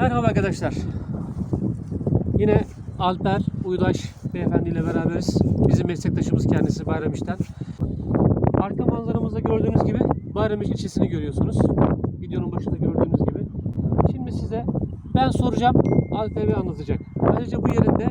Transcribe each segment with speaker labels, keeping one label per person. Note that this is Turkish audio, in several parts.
Speaker 1: arkadaşlar. Yine Alper Uydaş beyefendiyle beraberiz. Bizim meslektaşımız kendisi Bayramiş'ten. Arka manzaramızda gördüğünüz gibi Bayramiş ilçesini görüyorsunuz. Videonun başında gördüğünüz gibi. Şimdi size ben soracağım, Alper Bey anlatacak. Ayrıca bu yerinde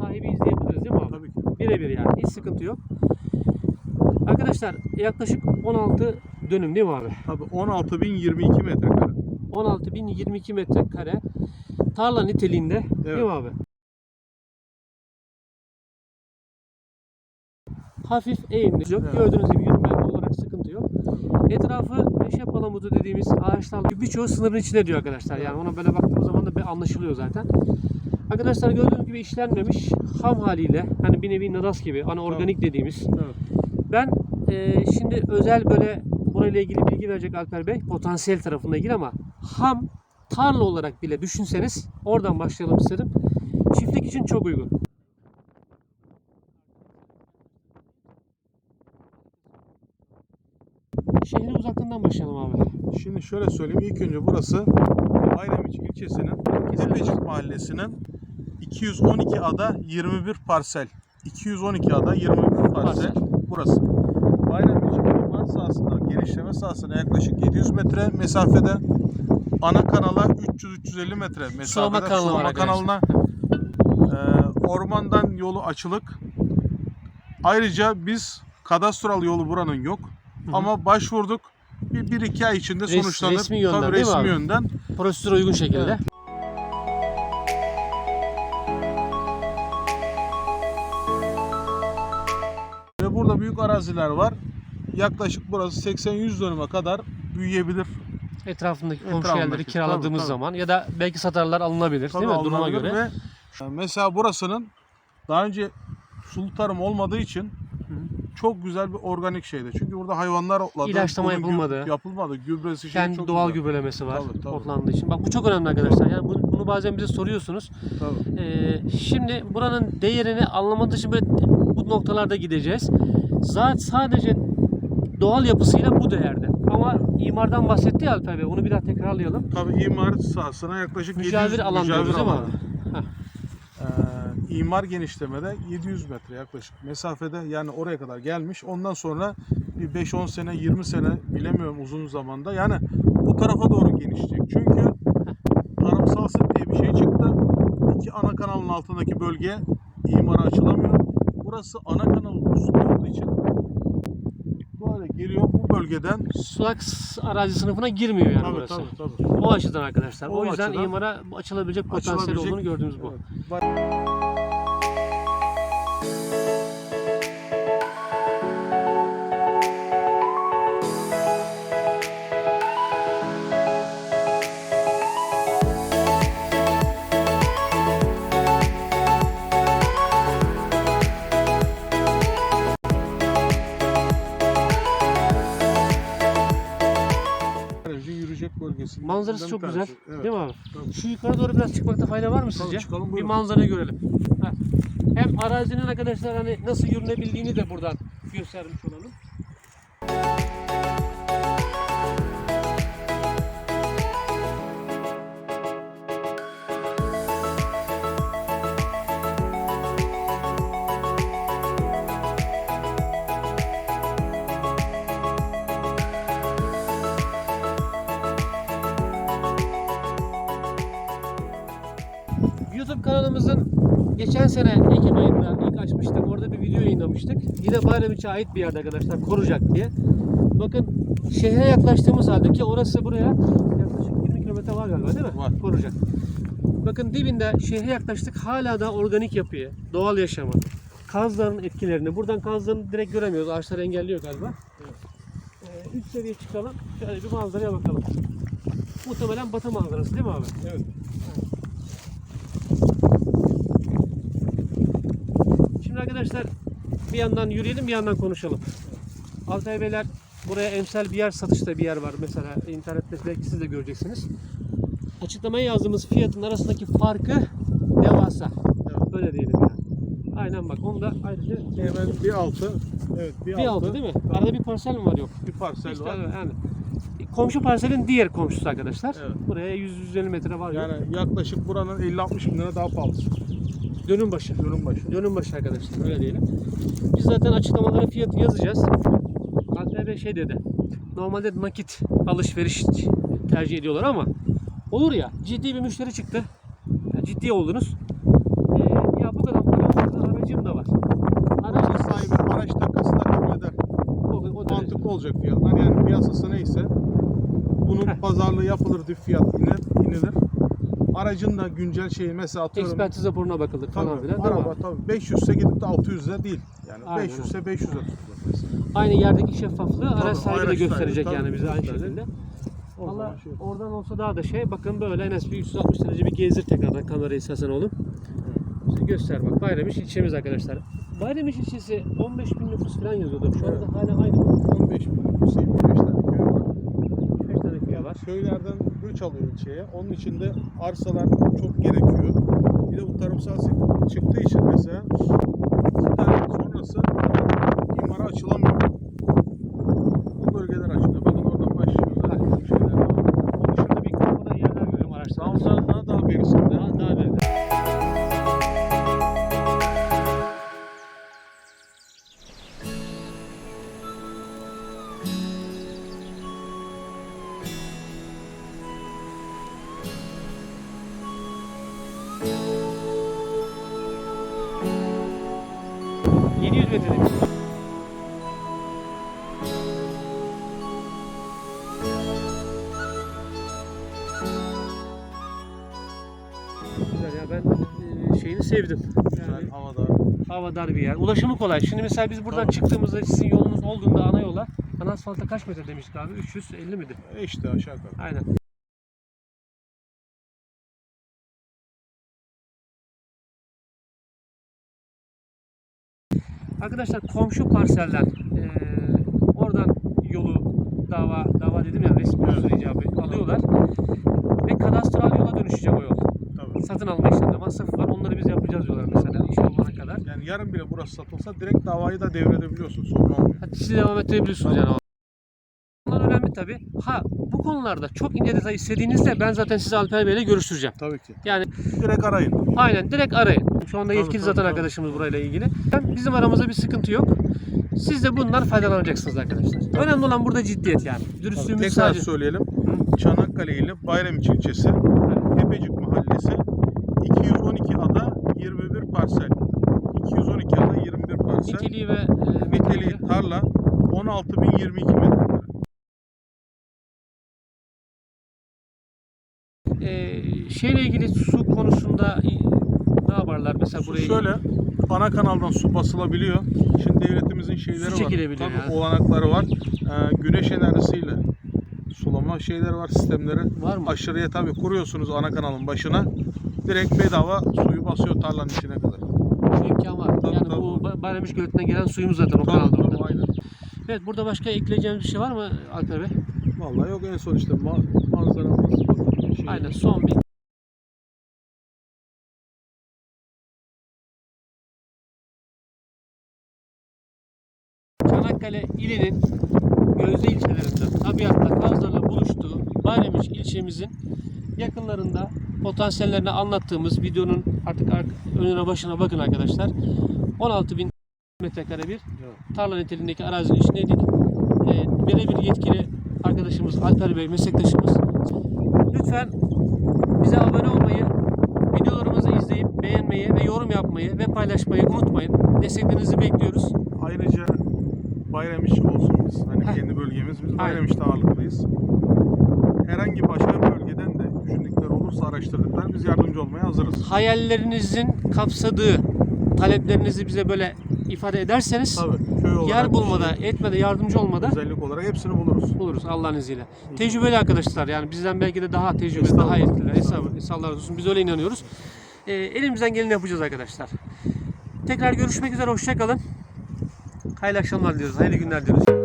Speaker 1: sahibi izleyebiliriz değil mi abi?
Speaker 2: Tabii ki.
Speaker 1: Birebir yani. Hiç sıkıntı yok. Arkadaşlar yaklaşık 16 dönüm değil mi abi?
Speaker 2: Tabii 16.022 metrekare.
Speaker 1: 16.022 metrekare tarla niteliğinde değil mi abi? Hafif eğimli. Yok.
Speaker 2: Evet.
Speaker 1: Gördüğünüz gibi yürüme olarak sıkıntı yok. Etrafı meşe palamudu dediğimiz ağaçlarla birçoğu sınırın içinde diyor arkadaşlar. Yani ona böyle baktığımız zaman da bir anlaşılıyor zaten. Arkadaşlar gördüğünüz gibi işlenmemiş ham haliyle hani bir nevi nadas gibi hani organik dediğimiz.
Speaker 2: Evet.
Speaker 1: Ben e, şimdi özel böyle burayla ilgili bilgi verecek Alper Bey potansiyel tarafında ilgili ama ham tarla olarak bile düşünseniz oradan başlayalım istedim. Çiftlik için çok uygun. Şehre uzaklığından başlayalım abi.
Speaker 2: Şimdi şöyle söyleyeyim. İlk önce burası Bayramiç ilçesinin Tepecik mahallesinin 212 ada 21 parsel. 212 ada 21 parsel. Burası. Bayramiç imar sahasına, genişleme sahasına yaklaşık 700 metre mesafede. Ana kanala 300-350 metre mesafede.
Speaker 1: Sulama kanalı var
Speaker 2: Sulama
Speaker 1: arkadaşlar.
Speaker 2: kanalına e, ormandan yolu açılık. Ayrıca biz kadastral yolu buranın yok.
Speaker 1: hı.
Speaker 2: Ama başvurduk. Bir, bir iki ay içinde
Speaker 1: Res-
Speaker 2: sonuçlanır.
Speaker 1: resmi yönden
Speaker 2: Tabii
Speaker 1: değil mi
Speaker 2: resmi
Speaker 1: abi?
Speaker 2: yönden.
Speaker 1: Prosedüre uygun şekilde.
Speaker 2: Ve burada büyük araziler var. Yaklaşık burası 80-100 dönüme kadar büyüyebilir.
Speaker 1: Etrafındaki komşu
Speaker 2: Etrafındaki,
Speaker 1: yerleri kiraladığımız
Speaker 2: tabii, tabii.
Speaker 1: zaman ya da belki satarlar alınabilir değil mi?
Speaker 2: Tabii
Speaker 1: Duruma
Speaker 2: alınabilir
Speaker 1: göre.
Speaker 2: Ve e, mesela burasının daha önce sulu tarım olmadığı için çok güzel bir organik şeydi. Çünkü burada hayvanlar otladı.
Speaker 1: İlaçlama
Speaker 2: Bunun gü-
Speaker 1: yapılmadı.
Speaker 2: Yapılmadı. Gübresi şey
Speaker 1: Kendi
Speaker 2: çok
Speaker 1: doğal
Speaker 2: güzel.
Speaker 1: gübrelemesi var
Speaker 2: Tabii, tabii.
Speaker 1: otlandığı için. Bak bu çok önemli arkadaşlar. Yani bunu, bunu bazen bize soruyorsunuz.
Speaker 2: Tabii.
Speaker 1: Ee, şimdi buranın değerini anlamak için böyle bu noktalarda gideceğiz. Zaten sadece doğal yapısıyla bu değerde. Ama imardan bahsetti ya Alper Bey. Onu bir daha tekrarlayalım.
Speaker 2: Tabii imar sahasına yaklaşık 700
Speaker 1: Mücavir alan
Speaker 2: mücavir
Speaker 1: diyoruz?
Speaker 2: Ee, imar genişlemede 700 metre yaklaşık mesafede yani oraya kadar gelmiş. Ondan sonra bir 5-10 sene 20 sene bilemiyorum uzun zamanda yani bu tarafa doğru genişleyecek. Çünkü tarımsal sit diye bir şey çıktı. İki ana kanalın altındaki bölge imara açılamıyor. Burası ana kanalın üstünde olduğu için böyle geliyor bu bölgeden
Speaker 1: Sulak arazi sınıfına girmiyor yani
Speaker 2: tabii,
Speaker 1: burası.
Speaker 2: tabii, tabii.
Speaker 1: O açıdan arkadaşlar. O,
Speaker 2: O
Speaker 1: yüzden
Speaker 2: açıdan
Speaker 1: imara açılabilecek potansiyel
Speaker 2: açılabilecek-
Speaker 1: olduğunu gördüğümüz bu.
Speaker 2: Evet.
Speaker 1: Manzarası çok güzel.
Speaker 2: Evet.
Speaker 1: Değil mi abi?
Speaker 2: Tabii.
Speaker 1: Şu yukarı doğru biraz çıkmakta fayda var mı sizce?
Speaker 2: çıkalım,
Speaker 1: bir manzarayı görelim. Ha. Hem arazinin arkadaşlar hani nasıl yürünebildiğini de buradan göstermiş olalım. Kanalımızın geçen sene Ekim ayında ilk açmıştık. Orada bir video yayınlamıştık. Yine Bayramiç'e ait bir yerde arkadaşlar. Koruyacak diye. Bakın şehre yaklaştığımız halde ki orası buraya yaklaşık 20 kilometre var galiba değil mi?
Speaker 2: Var.
Speaker 1: Koruyacak. Bakın dibinde şehre yaklaştık. Hala da organik yapıyı, doğal yaşamı, kazların etkilerini. Buradan kazlarını direkt göremiyoruz. Ağaçlar engelliyor galiba. Ee, üst seviye çıkalım. Şöyle bir manzaraya bakalım. Muhtemelen batı manzarası değil mi abi?
Speaker 2: Evet.
Speaker 1: Şimdi arkadaşlar bir yandan yürüyelim bir yandan konuşalım. Altay Beyler buraya emsal bir yer satışta bir yer var mesela internette belki siz de göreceksiniz. Açıklamaya yazdığımız fiyatın arasındaki farkı devasa.
Speaker 2: Evet.
Speaker 1: Böyle diyelim yani. Aynen bak onu da ayrıca
Speaker 2: Hemen bir altı. Evet bir,
Speaker 1: bir altı değil mi? Arada bir parsel mi var yok?
Speaker 2: Bir parsel
Speaker 1: İşte
Speaker 2: var.
Speaker 1: yani. komşu parselin diğer komşusu arkadaşlar.
Speaker 2: Evet.
Speaker 1: Buraya 100-150 metre var.
Speaker 2: Yani yaklaşık buranın 50-60 bin lira daha pahalı.
Speaker 1: Dönüm başı.
Speaker 2: Dönüm başı.
Speaker 1: Dönüm başı arkadaşlar öyle diyelim. Biz zaten açıklamalara fiyatı yazacağız. Bey şey dedi. Normalde nakit alışveriş tercih ediyorlar ama olur ya ciddi bir müşteri çıktı. Ya ciddi oldunuz. Ee, ya bu kadar para aracım da var.
Speaker 2: Aracın sahibi araç takasını da kabul eder.
Speaker 1: o, o derece.
Speaker 2: Mantıklı olacak fiyatlar. Yani piyasası neyse bunun
Speaker 1: Heh.
Speaker 2: pazarlığı yapılır diye fiyat iner, inilir. Aracın da güncel şeyi mesela atıyorum.
Speaker 1: Ekspertiz raporuna bakılır falan
Speaker 2: Tabii,
Speaker 1: filan değil
Speaker 2: araba tabii 500 ise gidip de 600'e değil. Yani
Speaker 1: Aynen
Speaker 2: 500 ise 500'e tutulur mesela.
Speaker 1: Aynı yerdeki şeffaflığı
Speaker 2: Tabii,
Speaker 1: araç sahibi de gösterecek
Speaker 2: tabii,
Speaker 1: yani bize aynı şekilde. Valla
Speaker 2: şey-
Speaker 1: oradan olsa daha da şey bakın böyle Enes bir 360 derece bir gezdir tekrardan kamerayı istersen oğlum. İşte göster bak Bayramış ilçemiz arkadaşlar. Bayramış ilçesi 15 bin nüfus falan yazıyordu. Şu anda hala aynı mı?
Speaker 2: 15 bin, 25 tane köy var.
Speaker 1: 5 tane köy var.
Speaker 2: Köylerden göç alıyor ilçeye. Onun için de arsalar çok gerekiyor. Bir de bu tarımsal çıktığı için mesela
Speaker 1: Metre demiş. Güzel ya ben e, şeyini sevdim. Yani
Speaker 2: Güzel, havadar.
Speaker 1: havadar bir yer. Ulaşımı kolay. Şimdi mesela biz buradan
Speaker 2: Tabii.
Speaker 1: çıktığımızda sizin yolunuz olduğunda ana yola ana asfalta kaç metre demiştik abi? 350 midir?
Speaker 2: E işte aşağı yukarı.
Speaker 1: Aynen. Arkadaşlar komşu parselden eee, oradan yolu dava dava dedim ya resmi usul icabı alıyorlar ve kadastral yola dönüşecek o yol.
Speaker 2: Tabii.
Speaker 1: Satın alma işleminde masrafı var. Onları biz yapacağız diyorlar mesela iş olana kadar.
Speaker 2: Yani yarın bile burası satılsa direkt davayı da devredebiliyorsun. Sorun olmuyor.
Speaker 1: Siz devam ettirebiliyorsunuz yani. Bunlar önemli tabi. Ha bu konularda çok ince detay istediğinizde ben zaten sizi Alper Bey'le görüştüreceğim.
Speaker 2: Tabii ki.
Speaker 1: Yani
Speaker 2: Direkt arayın.
Speaker 1: aynen direkt arayın. Şu anda
Speaker 2: Tabii,
Speaker 1: yetkili
Speaker 2: tabii,
Speaker 1: zaten
Speaker 2: tabii.
Speaker 1: arkadaşımız burayla ilgili. Bizim aramızda bir sıkıntı yok. Siz de bundan faydalanacaksınız arkadaşlar. Önemli olan burada ciddiyet yani. Dürüstlüğümüz
Speaker 2: Tekrar
Speaker 1: sadece.
Speaker 2: söyleyelim. Çanakkale ile Bayramiçi ilçesi, Tepecik mahallesi, 212 ada 21 parsel. 212 ada 21 parsel.
Speaker 1: Niteliği ve e,
Speaker 2: Niteliği tarla 16.022 metrekare.
Speaker 1: e, şeyle ilgili su konusunda ne yaparlar mesela
Speaker 2: Su
Speaker 1: burayı?
Speaker 2: Şöyle ana kanaldan su basılabiliyor. Şimdi devletimizin şeyleri var.
Speaker 1: çekilebiliyor
Speaker 2: Tabii
Speaker 1: yani.
Speaker 2: olanakları var. Ee, güneş enerjisiyle sulama şeyleri var, sistemleri.
Speaker 1: Var mı?
Speaker 2: Aşırıya tabii kuruyorsunuz ana kanalın başına. Direkt bedava suyu basıyor tarlanın içine kadar.
Speaker 1: imkan var.
Speaker 2: Tabii,
Speaker 1: yani
Speaker 2: tabii.
Speaker 1: bu Ba- Bayramış Gölü'nden gelen suyumuz zaten o
Speaker 2: Tabii,
Speaker 1: kanalda
Speaker 2: tabii, aynen.
Speaker 1: Evet burada başka ekleyeceğimiz bir şey var mı Alper Bey?
Speaker 2: Vallahi yok en son işte ma- manzaramız. Şey.
Speaker 1: Aynen son bir Çanakkale ilinin gözde ilçelerinden tabiatla kazlarla buluştuğu Bayramış ilçemizin yakınlarında potansiyellerini anlattığımız videonun artık ar- önüne başına bakın arkadaşlar. 16 bin metrekare bir tarla niteliğindeki arazinin içindeydik. Ee, birebir yetkili arkadaşımız Alper Bey, meslektaşımız. Lütfen bize abone olmayı, videolarımızı izleyip beğenmeyi ve yorum yapmayı ve paylaşmayı unutmayın. Desteklerinizi bekliyoruz.
Speaker 2: Ayrıca Bayramiş olsun biz. Hani
Speaker 1: Heh.
Speaker 2: kendi bölgemiz. Biz
Speaker 1: Aynen.
Speaker 2: Bayramiş'te ağırlıklıyız. Herhangi başka bölgeden de düşündükleri olursa araştırdıklar biz yardımcı olmaya hazırız.
Speaker 1: Hayallerinizin kapsadığı taleplerinizi bize böyle ifade ederseniz
Speaker 2: Tabii köy olarak
Speaker 1: yer bulmada, etmede, yardımcı olmada
Speaker 2: özellik olarak hepsini buluruz.
Speaker 1: buluruz Allah'ın izniyle. Tecrübeli arkadaşlar yani bizden belki de daha tecrübeli, daha etkililer.
Speaker 2: Estağfurullah.
Speaker 1: Estağfurullah. Olsun. Biz öyle inanıyoruz. Ee, elimizden geleni yapacağız arkadaşlar. Tekrar görüşmek üzere. Hoşçakalın. Hayırlı akşamlar diliyoruz. Hayırlı günler diliyoruz.